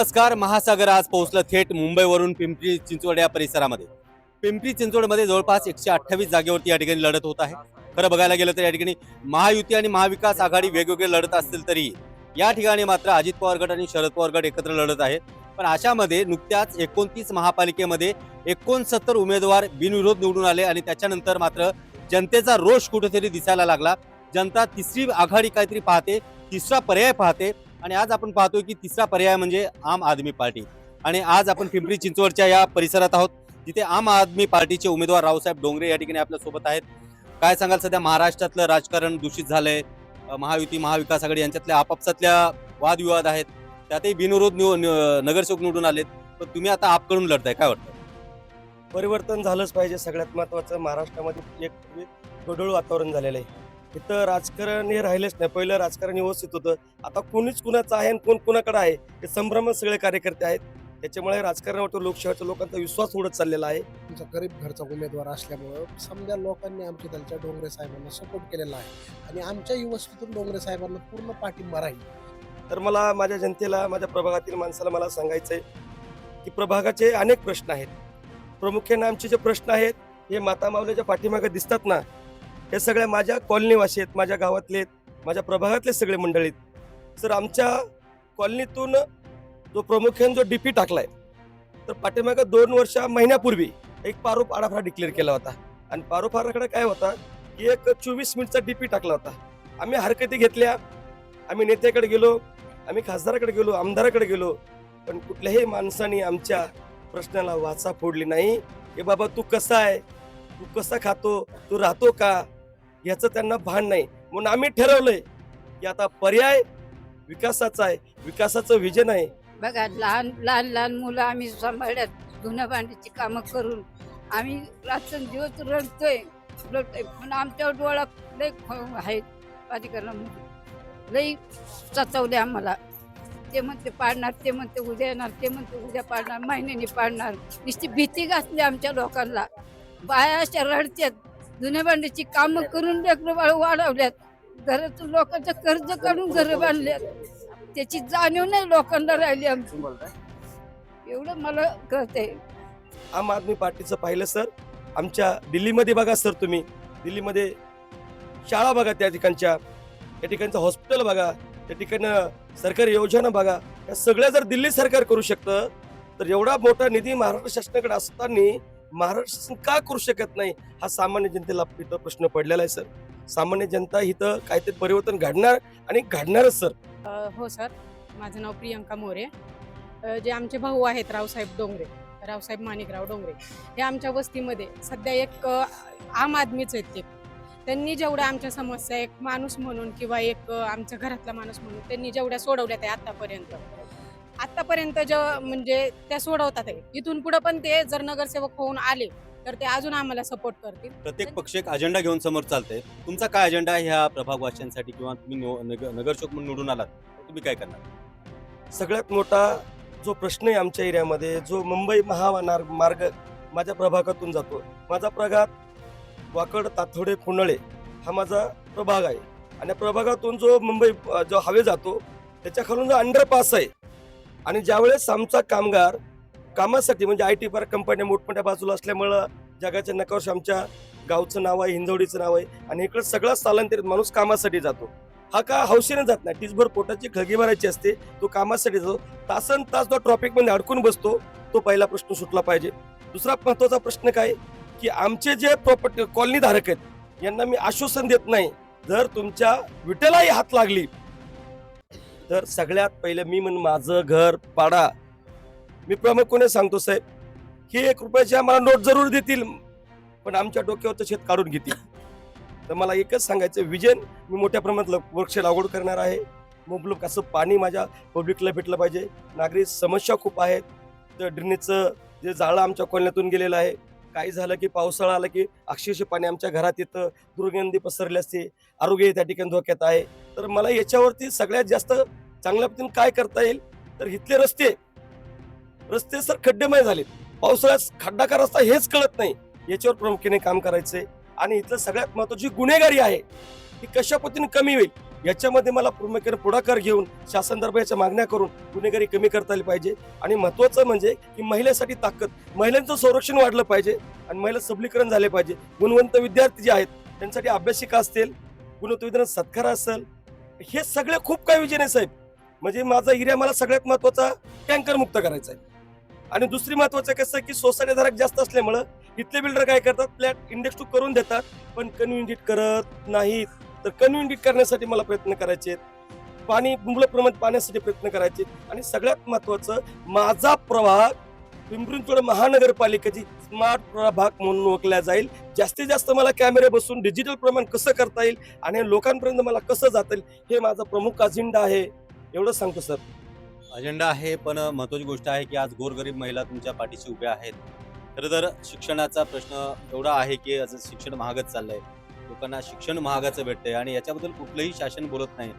नमस्कार महासागर आज पोहोचलं थेट मुंबईवरून पिंपरी चिंचवड या परिसरामध्ये. पिंपरी चिंचवडमध्ये जवळपास एकशे अठ्ठावीस जागेवरती या ठिकाणी लढत होत आहे. खरं बघायला गेलं तर या ठिकाणी महायुती आणि महाविकास आघाडी वेगवेगळे लढत असतील तरी या ठिकाणी मात्र अजित पवार गट आणि शरद पवार गट एकत्र लढत आहे पण अशामध्ये नुकत्याच एकोणतीस महापालिकेमध्ये एकोणसत्तर उमेदवार बिनविरोध निवडून आले आणि त्याच्यानंतर मात्र जनतेचा रोष कुठेतरी दिसायला लागला. जनता तिसरी आघाडी काहीतरी पाहते तिसरा पर्याय पाहते. आणि आज आपण पाहतोय की तिसरा पर्याय म्हणजे आम आदमी पार्टी. आणि आज आपण पिंपरी चिंचवडच्या या परिसरात आहोत. जिथे आम आदमी पार्टीचे उमेदवार रावसाहेब डोंगरे या ठिकाणी आपल्यासोबत आहेत. काय सांगाल सध्या? महाराष्ट्रातलं राजकारण दूषित झालंय. महायुती महाविकास आघाडी यांच्यातल्या आपापसातल्या वादविवाद आहेत. त्यातही बिनविरोध निव नगरसेवक निवडून आलेत. पण तुम्ही आता आपकडून लढताय. काय वाटतं? परिवर्तन झालंच पाहिजे. सगळ्यात महत्वाचं महाराष्ट्रामध्ये एक म्हणजे गढूळ वातावरण झालेलं आहे. इथं राजकारण हे राहिलेच नाही. पहिलं राजकारण व्यवस्थित होतं. आता कोणीच कुणाचं आहे आणि कोण कुणाकडे आहे हे संभ्रम सगळे कार्यकर्ते आहेत. त्याच्यामुळे राजकारणावर लोकशाहीचा लोकांचा विश्वास उडत चाललेला आहे. आमचा गरीब घरचा उमेदवार असल्यामुळं समजा लोकांनी आमच्या दलच्या डोंगरे साहेबांना सपोर्ट केलेला आहे. आणि आमच्या युवस्तीतून डोंगरे साहेबांना पूर्ण पाठिंबा राहील. तर मला माझ्या जनतेला माझ्या प्रभागातील माणसाला मला सांगायचं आहे की प्रभागाचे अनेक प्रश्न आहेत. प्रामुख्याने आमचे जे प्रश्न आहेत हे माता माऊलीच्या पाठीमागे दिसतात ना हे सगळ्या माझ्या कॉलनीवासी आहेत माझ्या गावातले आहेत, माझ्या प्रभागातले सगळे मंडळीत सर आमच्या कॉलनीतून जो प्रामुख्याने जो डी पी टाकला टाकलाय तर पाठीमागं दोन वर्ष महिन्यापूर्वी एक पारोप आराखडा डिक्लेअर केला होता. आणि पारोप आराखडा काय होता? की एक चोवीस मिनिटचा डीपी टाकला होता. आम्ही हरकती घेतल्या आम्ही नेत्याकडे गेलो आम्ही खासदाराकडे गेलो आमदाराकडे गेलो पण कुठल्याही माणसाने आमच्या प्रश्नाला वाचा फोडली नाही. हे बाबा तू कसा आहे? तू कसा खातो? तू राहतो का? याचं त्यांना भान नाही. म्हणून आम्ही ठरवलंय की आता पर्याय विकासाचा आहे. विकासाचं विजन आहे. बघा लहान लहान लहान मुलं आम्ही सांभाळल्यात. धुणं भांडीची कामं करून आम्ही रात्रंदिवस रडतोय. रडतोय. पण आमच्या डोळा लई आहेत प्राधिकरण लई सचवले आम्हाला. ते म्हणते पाडणार ते म्हणते उद्या येणार ते म्हणते उद्या पाडणार महिन्याने पाडणार. नुसती भीती घातली आमच्या लोकांना. बाया अशा रडत्यात. जुन्या भांडीची कामं करून लेकरं बाळ वाढवल्यात. घरातून लोकांचं कर्ज काढून घरं बांधल्यात. त्याची जाणीव नाही लोकांना राहिली आमची. एवढं मला कळतंय. आम आदमी पार्टीचं पाहिलं सर. आमच्या दिल्लीमध्ये बघा सर तुम्ही. दिल्लीमध्ये शाळा बघा त्या ठिकाणच्या. त्या ठिकाणचं हॉस्पिटल बघा. त्या ठिकाणं सरकारी योजना बघा. या सगळ्या जर दिल्ली सरकार करू शकतं तर एवढा मोठा निधी महाराष्ट्र शासनाकडे असताना महाराष्ट्र शासन का करू शकत नाही? हा सामान्य जनतेला इथं प्रश्न पडलेला आहे सर. सामान्य जनता इथं काहीतरी परिवर्तन घडणार आणि घडणारच सर. अ, हो सर. माझं नाव प्रियंका मोरे. अ, जे आमचे भाऊ आहेत रावसाहेब डोंगरे रावसाहेब माणिकराव डोंगरे हे आमच्या वस्तीमध्ये सध्या एक अ, आम आदमीच आहेत ते. त्यांनी जेवढ्या आमच्या समस्या एक माणूस म्हणून किंवा एक अ, आमच्या घरातला माणूस म्हणून त्यांनी जेवढ्या सोडवल्या त्या आतापर्यंत. आतापर्यंत जे म्हणजे त्या सोडवतात आहे. इथून पुढे पण ते जर नगरसेवक होऊन आले तर ते अजून आम्हाला सपोर्ट करतील. प्रत्येक पक्ष एक अजेंडा घेऊन समोर चालतंय. तुमचा काय अजेंडा आहे ह्या प्रभागवासियांसाठी किंवा तुम्ही निव- नग- नगरसेवक म्हणून निवडून आलात? तर तुम्ही काय करणार? सगळ्यात मोठा जो प्रश्न आहे आमच्या एरियामध्ये जो मुंबई महामार्ग मार्ग माझ्या प्रभागातून जातो. माझा प्रभाग वाकड ताथोडे पुनळे हा माझा प्रभाग आहे. आणि या प्रभागातून जो मुंबई अ, जो हवे जातो त्याच्या खालून जो अंडरपास आहे आणि ज्यावेळेस आमचा कामगार कामासाठी म्हणजे आय टी पार्क कंपन्या मोठमोठ्या बाजूला असल्यामुळं जगाच्या नकावर आमच्या गावचं नाव आहे हिंदवडीचं नाव आहे आणि इकडं सगळा स्थलांतरित माणूस कामासाठी जातो. हा का हौशीने जात नाही. टीसभर पोटाची खळगी भरायची असते तो कामासाठी जातो. तासन तास जो ट्रॉफिकमध्ये अडकून बसतो तो पहिला प्रश्न सुटला पाहिजे. दुसरा महत्त्वाचा प्रश्न काय? की आमचे जे प्रॉपर्टी कॉलनी धारक आहेत यांना मी आश्वासन देत नाही. जर तुमच्या विटेलाही हात लागली तर सगळ्यात पहिलं मी म्हणून माझं घर पाडा. मी प्रामुख्याने सांगतो साहेब? ही एक रुपयाची आम्हाला नोट जरूर देतील. पण आमच्या डोक्यावरचं शेत काढून घेतील. तर मला एकच सांगायचं विजन मी मोठ्या प्रमाणात ल- वृक्ष लागवड करणार आहे. मुबलक असं पाणी माझ्या पब्लिकला भेटलं पाहिजे. नागरिक समस्या खूप आहेत. तर ड्रेनेजचं जे जाळं आमच्या कॉलनीतून गेलेलं आहे काही झालं की पावसाळा आला की अक्षरशः पाणी आमच्या घरात येतं दुर्गंधी पसरली असते आरोग्य त्या ठिकाणी धोक्यात आहे. तर मला याच्यावरती सगळ्यात जास्त चांगल्या पद्धतीने काय करता येईल? तर इथले रस्ते रस्ते सर खड्डेमय झाले पावसाळ्यात खड्डा का रस्ता हेच कळत नाही. याच्यावर प्रामुख्याने काम करायचंय. आणि इथलं सगळ्यात महत्वाची गुन्हेगारी आहे ती कशा पद्धतीने कमी होईल? याच्यामध्ये मला प्रामुख्याने पुढाकार घेऊन शासन दरबाराच्या मागण्या करून गुन्हेगारी कमी करता आली पाहिजे. आणि महत्वाचं म्हणजे की महिलेसाठी ताकद महिलांचं संरक्षण वाढलं पाहिजे आणि महिला सबलीकरण झाले पाहिजे. गुणवंत विद्यार्थी जे आहेत त्यांच्यासाठी अभ्यासिका असतील गुणवंत विद्यार्थी सत्कार असेल हे सगळे खूप काही विजय साहेब. म्हणजे माझा एरिया मला सगळ्यात महत्त्वाचा टँकर मुक्त करायचा आहे. आणि दुसरी महत्वाचं कसं आहे की सोसायटी धारक जास्त असल्यामुळं इथले बिल्डर काय करतात फ्लॅट इंडेक्स टू करून देतात पण कन्व्हिनिट करत नाहीत. तर कन्व्हिनिट करण्यासाठी मला प्रयत्न करायचे आहेत. पाणी मुबलक प्रमाणात पाण्यासाठी प्रयत्न करायचे आणि सगळ्यात महत्वाचं माझा प्रवाह पिंपरी महानगरपालिकेची स्मार्ट प्रभाग म्हणून ओळखला जाईल. जास्तीत जास्त मला कॅमेरे बसून डिजिटल प्रमाण कसं करता येईल आणि लोकांपर्यंत मला कसं जाता येईल हे माझा प्रमुख अजेंडा आहे. एवढं सांगतो सर. अजेंडा आहे पण महत्वाची गोष्ट आहे की आज गोरगरीब महिला तुमच्या पाठीशी उभ्या आहेत. खरं तर शिक्षणाचा प्रश्न एवढा आहे की आज शिक्षण महागच चाललंय. लोकांना शिक्षण महागाचं भेटतंय आणि याच्याबद्दल कुठलंही शासन बोलत नाही.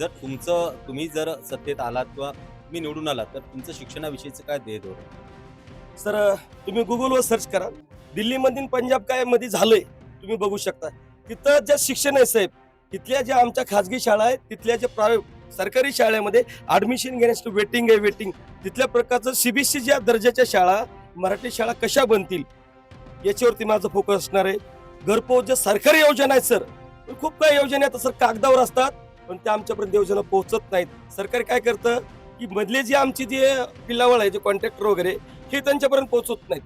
जर तुमचं तुम्ही जर सत्तेत आलात किंवा तुम्ही निवडून आलात तर तुमचं शिक्षणाविषयीचं काय ध्येय धोरण? सर तुम्ही गुगलवर सर्च करा. दिल्लीमधील पंजाब काय मध्ये झालंय. तुम्ही बघू शकता. तिथं जे शिक्षण आहे साहेब तिथल्या ज्या आमच्या खाजगी शाळा आहेत तिथल्या ज्या प्राय सरकारी शाळेमध्ये ऍडमिशन घेण्यासाठी वेटिंग आहे वेटिंग तिथल्या प्रकारचं सीबीएसई ज्या दर्जाच्या शाळा मराठी शाळा कशा बनतील? याच्यावरती माझं फोकस असणार आहे. घरपोच ज्या सरकारी योजना आहेत सर खूप काही योजना आहेत सर कागदावर असतात पण त्या आमच्यापर्यंत योजना पोहोचत नाहीत. सरकार काय करतं की मधले जे आमची जे पिल्लावळ आहे जे कॉन्ट्रॅक्टर वगैरे हे त्यांच्यापर्यंत पोहोचत नाहीत.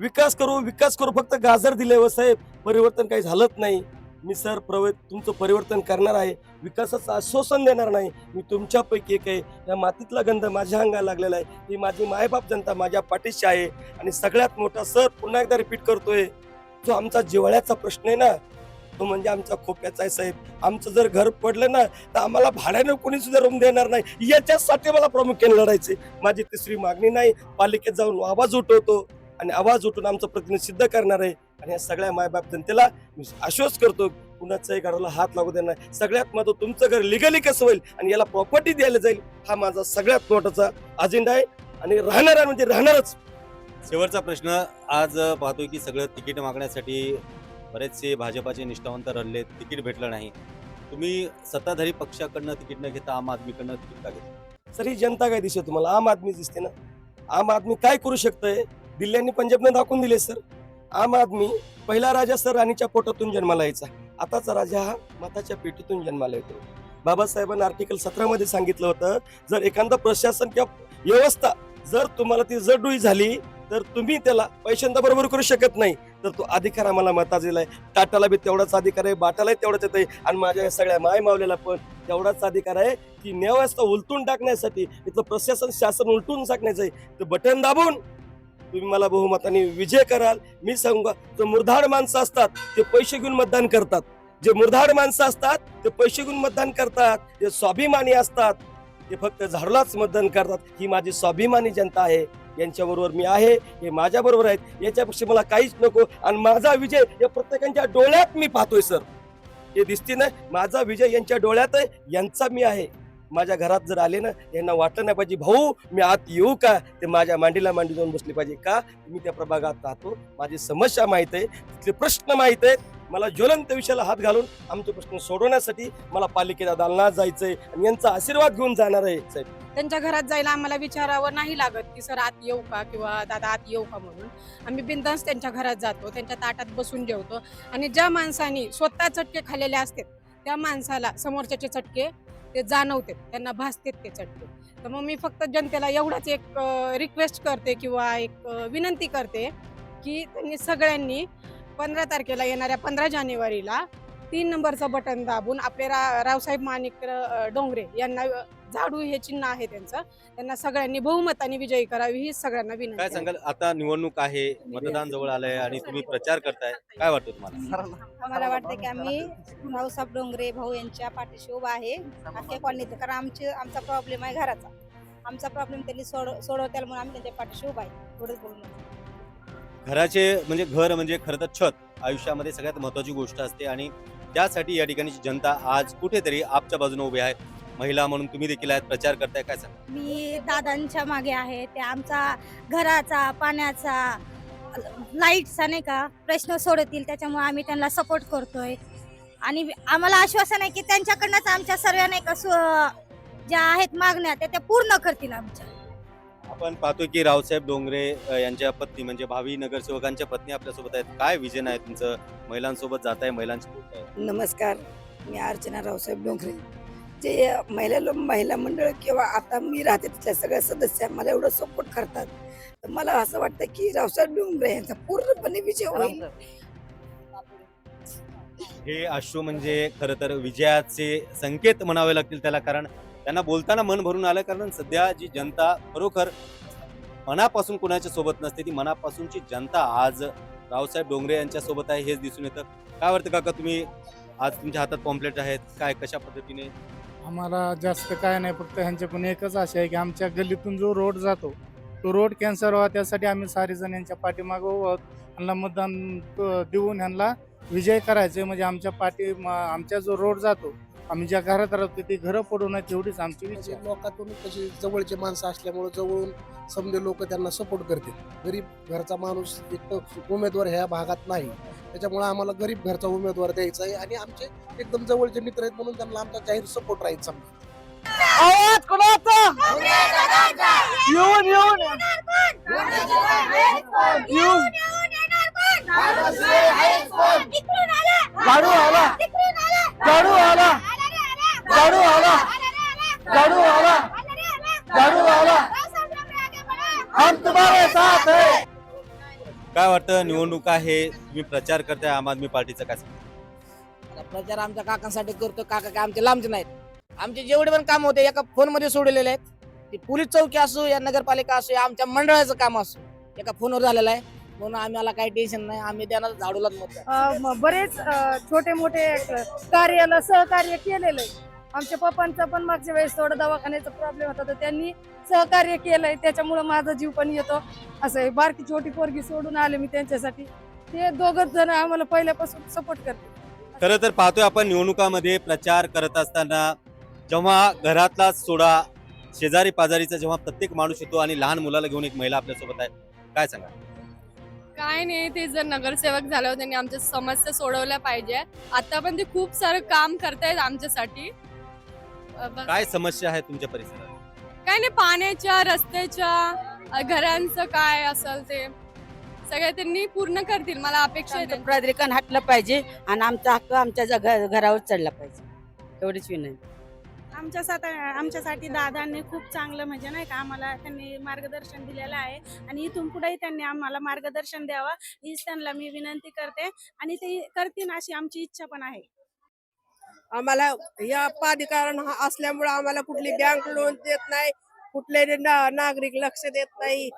विकास करू विकास करू फक्त गाजर दिले व साहेब परिवर्तन काही झालंच नाही. मी सर प्रव तुमचं परिवर्तन करणार आहे विकासाचं आश्वासन देणार नाही. मी तुमच्यापैकी एक आहे. या मातीतला गंध माझ्या अंगाला लागलेला आहे. ही माझी मायबाप जनता माझ्या पाठीशी आहे. आणि सगळ्यात मोठा सर पुन्हा एकदा रिपीट करतोय. जो आमचा जिव्हाळ्याचा प्रश्न आहे ना तो म्हणजे आमचा खोप्याचा आहे साहेब. आमचं जर घर पडलं ना तर आम्हाला भाड्याने कोणी सुद्धा रूम देणार नाही. याच्यासाठी मला प्रामुख्याने लढायचे माझी तिसरी मागणी नाही. पालिकेत जाऊन आवाज उठवतो आणि आवाज उठून आमचं प्रतिनिधी सिद्ध करणार आहे. आणि या सगळ्या मायबाप जनतेला मी आश्वास करतो कुणाच्याही घराला हात लागू देणार नाही. सगळ्यात महत्त्व तुमचं घर लिगली कसं होईल आणि याला प्रॉपर्टी द्यायला जाईल हा माझा सगळ्यात मोठाचा अजेंडा आहे. आणि राहणार आहे म्हणजे राहणारच. शेवटचा प्रश्न आज पाहतोय की सगळं तिकीट मागण्यासाठी बरेचसे भाजपाचे निष्ठावंत रडले तिकीट भेटलं नाही. तुम्ही सत्ताधारी पक्षाकडनं तिकीट न घेता आम आदमीकडनं तिकीट का घेता सर ही जनता काय दिसते तुम्हाला? आम आदमी दिसते ना? आम आदमी काय करू शकतंय? दिल्ली आणि पंजाबनं दाखवून दिले सर. आम आदमी पहिला राजा सर राणीच्या पोटातून जन्माला यायचा आताचा राजा हा मताच्या पेटीतून जन्माला येतो बाबासाहेबांनी आर्टिकल सतरामध्ये सांगितलं होतं जर एखादं प्रशासन किंवा व्यवस्था जर तुम्हाला ती जडडुई झाली तर तुम्ही त्याला पैशांचा बरोबर करू शकत नाही. तर तो अधिकार आम्हाला मता दिलाय टाटाला बी तेवढाच अधिकार आहे बाटालाही तेवढाच येत आहे आणि माझ्या सगळ्या माय मावलेला पण तेवढाच अधिकार आहे की न्यायव्यवस्था उलटून टाकण्यासाठी इथलं प्रशासन शासन उलटून टाकण्याचं आहे. तर बटन दाबून तुम्ही मला बहुमताने विजय कराल. मी सांगू जो मुरधाड माणसं असतात ते पैसे घेऊन मतदान करतात. जे मुरधाड माणसं असतात ते पैसे घेऊन मतदान करतात. जे स्वाभिमानी असतात ते फक्त झाडूलाच मतदान करतात. ही माझी स्वाभिमानी जनता आहे. यांच्याबरोबर मी आहे. हे माझ्याबरोबर आहेत. याच्यापेक्षा मला काहीच नको. आणि माझा विजय या प्रत्येकांच्या डोळ्यात मी पाहतोय सर. हे दिसते ना माझा विजय यांच्या डोळ्यात आहे. यांचा मी आहे. माझ्या घरात जर आले ना यांना वाटलं नाही पाहिजे भाऊ मी आत येऊ का? ते माझ्या मांडीला मांडी जाऊन बसले पाहिजे का? मी त्या प्रभागात राहतो. माझी समस्या माहीत आहे. तिथले प्रश्न माहीत आहेत. मला ज्वलंत विषयाला हात घालून आमचे प्रश्न सोडवण्यासाठी मला पालिकेच्या दालनात जायचंय आणि यांचा आशीर्वाद घेऊन जाणार आहे साहेब. त्यांच्या घरात जायला आम्हाला विचारावं नाही लागत की सर आत येऊ का? किंवा दादा आत येऊ का? म्हणून. आम्ही बिंदास त्यांच्या घरात जातो त्यांच्या ताटात बसून जेवतो आणि ज्या माणसानी स्वतः चटके खाल्लेले असतात त्या माणसाला समोरच्याचे चटके ते जाणवते त्यांना भासतेत ते चटके. तर मग मी फक्त जनतेला एवढाच एक रिक्वेस्ट करते किंवा एक विनंती करते की त्यांनी सगळ्यांनी पंधरा तारखेला येणाऱ्या पंधरा जानेवारीला तीन नंबरचं बटन दाबून आपले रा रावसाहेब माणिक डोंगरे यांना झाडू हे चिन्ह आहे त्यांचं. त्यांना सगळ्यांनी बहुमताने विजयी करावी ही सगळ्यांना विनंती काय आहे. सांगाल? आता निवडणूक आहे मतदान जवळ आलंय आणि तुम्ही प्रचार करताय. काय वाटतं तुम्हाला? आम्हाला वाटतं की आम्ही रावसाहेब डोंगरे भाऊ यांच्या पाठीशी उभा आहे. अख्ख्या कॉलनीत कारण आमचे आमचा प्रॉब्लेम आहे घराचा. आमचा प्रॉब्लेम त्यांनी सोड सोडवत्याल म्हणून आम्ही त्यांच्या पाठीशी उभा आहे. थोडंच बोलून घराचे म्हणजे घर म्हणजे खरं तर छत आयुष्यामध्ये सगळ्यात महत्वाची गोष्ट असते आणि त्यासाठी या ठिकाणीची जनता आज कुठेतरी आपच्या बाजूने उभी आहे. महिला म्हणून तुम्ही देखील आहेत प्रचार करताय काय सांग मी दादांच्या मागे आहे ते आमचा घराचा पाण्याचा लाईटचा नाही का प्रश्न सोडवतील त्याच्यामुळे आम्ही त्यांना सपोर्ट करतोय. आणि आम्हाला आश्वासन आहे की त्यांच्याकडनंच आमच्या सर्व नाही का ज्या आहेत मागण्या त्या त्या पूर्ण करतील आमच्या. आपण पाहतोय की रावसाहेब डोंगरे यांच्या पत्नी म्हणजे भावी नगरसेवकांच्या पत्नी आपल्यासोबत आहेत. काय विजन आहे तुमचं? महिलांसोबत जात आहे बोलताय. नमस्कार. मी अर्चना रावसाहेब डोंगरे. जे महिला महिला मंडळ किंवा आता मी राहते तिथल्या सगळ्या सदस्य मला एवढं सपोर्ट करतात. तर मला असं वाटतं की रावसाहेब डोंगरे यांचा पूर्णपणे विजय होईल. हे अश्रू म्हणजे खरं तर विजयाचे संकेत म्हणावे लागतील त्याला कारण त्यांना बोलताना मन भरून आलं कारण सध्या जी जनता खरोखर मनापासून कोणाच्या सोबत नसते ती मनापासूनची जनता आज रावसाहेब डोंगरे यांच्या सोबत आहे हेच दिसून येतं. काय वाटतं काका तुम्ही आज तुमच्या हातात पॉम्पलेट आहेत काय कशा पद्धतीने? आम्हाला जास्त काय नाही फक्त ह्यांचे पण एकच आशा आहे की आमच्या गल्लीतून जो रोड जातो तो रोड कॅन्सर व्हावा त्यासाठी आम्ही सारे जण यांच्या पाठीमागं उभं आहोत. ह्यांना मतदान देऊन ह्यांना विजय करायचे म्हणजे आमच्या पाठी आमचा जो रोड जातो आम्ही ज्या घरात राहतो ती घरं पडू नये तेवढीच आमची इच्छा म्हणजे आहे. लोकातून कशी जवळचे माणसं असल्यामुळे जवळून समजे लोक त्यांना सपोर्ट करतील. गरीब घरचा माणूस एक तर उमेदवार ह्या भागात नाही. त्याच्यामुळे आम्हाला गरीब घरचा उमेदवार द्यायचा आहे आणि आमचे एकदम जवळचे मित्र आहेत म्हणून त्यांना आमचा जाहीर सपोर्ट राहील समजा. आवाज कोणाचा? येऊन येऊन. येऊन. झाडू आला. झाडू आला. झाडू आला. झाडू आला. झाडू आला. हम तुम्हारे साथ है. काय वाटतं निवडणूक आहे तुम्ही प्रचार करताय आम आदमी पार्टीचा काय सांगता? प्रचार आमच्या काकांसाठी करतो. काका काय आमचे लांबचे नाहीत. आमचे जेवढे पण काम होते एका फोनमध्ये सोडलेले आहेत. ती पोलीस चौकी असो या नगरपालिका असो या आमच्या मंडळाचं काम असो एका फोनवर झालेलं आहे. म्हणून आम्हाला काही टेन्शन नाही. आम्ही त्यांना झाडूलाच मत देणार. अ, म- बरेच छोटे मोठे कार्याला सहकार्य केलेलं आहे. आमच्या पप्पांचा पण मागच्या वेळेस थोडा दवाखान्याचा प्रॉब्लेम होता तर त्यांनी सहकार्य केलंय त्याच्यामुळे माझा जीव पण येतो. असं आहे बारकी छोटी पोरगी सोडून आले मी त्यांच्यासाठी. ते दोघच जण आम्हाला पहिल्यापासून सपोर्ट करते खरं तर पाहतोय आपण निवडणुकामध्ये प्रचार करत असताना जेव्हा घरातला सोडा शेजारी पाजारीचा जेव्हा प्रत्येक माणूस येतो आणि लहान मुलाला घेऊन एक महिला आपल्यासोबत आहे काय सांगा काय नाही ते जर नगरसेवक झाल्यावर त्यांनी आमच्या समस्या सोडवल्या पाहिजे. आता पण ते खूप सारं काम करतायत आमच्यासाठी. काय समस्या आहे तुमच्या परिसरात? काय नाही पाण्याच्या रस्त्याच्या घरांचं काय असेल ते सगळे त्यांनी पूर्ण करतील मला अपेक्षा आहे. प्राधिकरण हटलं पाहिजे आणि आमचा हक्क आमच्या घरावर चढला पाहिजे. एवढीच विनंती. आमच्या साथ आमच्यासाठी दादांनी खूप चांगलं म्हणजे नाही का आम्हाला त्यांनी मार्गदर्शन दिलेलं आहे आणि इथून पुढेही त्यांनी आम्हाला मार्गदर्शन द्यावं हीच त्यांना मी विनंती करते आणि ते करतील अशी आमची इच्छा पण आहे. आम्हाला या प्राधिकरण असल्यामुळे आम्हाला कुठली बँक लोन देत नाही कुठले ना- नागरिक लक्ष देत नाही.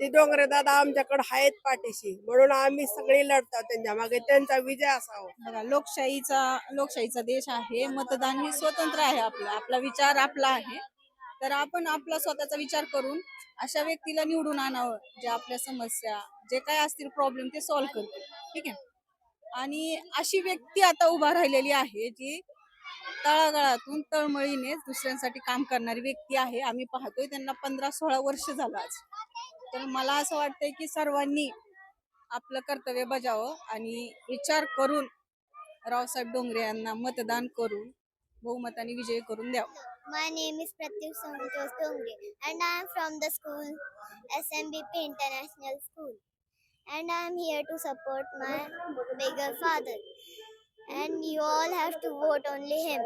ते डोंगरे दादा आमच्याकडे आहेत पाठीशी म्हणून आम्ही सगळे लढतो त्यांच्या मागे त्यांचा विजय असावा. बघा लोकशाहीचा लोकशाहीचा देश आहे मतदान हे स्वतंत्र आहे आपला आपला विचार आपला आहे. तर आपण आपला स्वतःचा विचार करून अशा व्यक्तीला निवडून आणावं जे आपल्या समस्या जे काय असतील प्रॉब्लेम ते सॉल्व्ह करतील. ठीक आहे? आणि अशी व्यक्ती आता उभा राहिलेली आहे जी तळागाळातून तळमळीने दुसऱ्यांसाठी काम करणारी व्यक्ती आहे. आम्ही पाहतोय त्यांना पंधरा सोळा वर्ष झालं आज. तर मला असं वाटतंय की सर्वांनी आपलं कर्तव्य बजावं आणि विचार करून रावसाहेब डोंगरे यांना मतदान करून बहुमताने विजय करून द्यावं. My name is and Santosh Dongre and I am from the school SMBP International School. And I am here to support my bigger father. And you all have to vote only him.